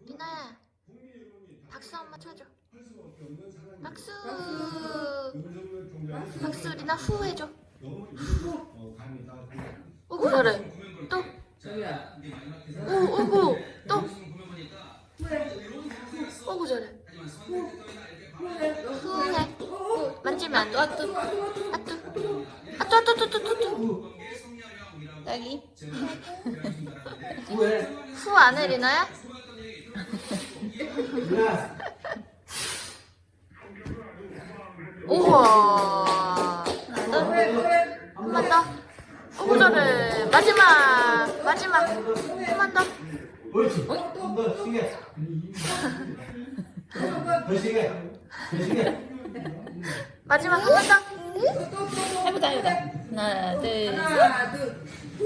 리나야 박수 한 번 쳐줘. 박수. 박수 리나 후 해줘. 오구 잘해 또. 오, 오구 또. 오구 잘해. 후해. 만지면 안돼. 아뚜 아뚜 아뚜 아뚜 아뚜 아뚜 아뚜 딸기. 왜? 후 안 해 리나야? 누나 우와 한 번 더. 오구 잘해 마지막 마지막 한 번 더. 옳지 더 시게 더 시게 마지막 한 번 더. 해보자 해보자. 하나 둘 셋. 하나, 둘, 후.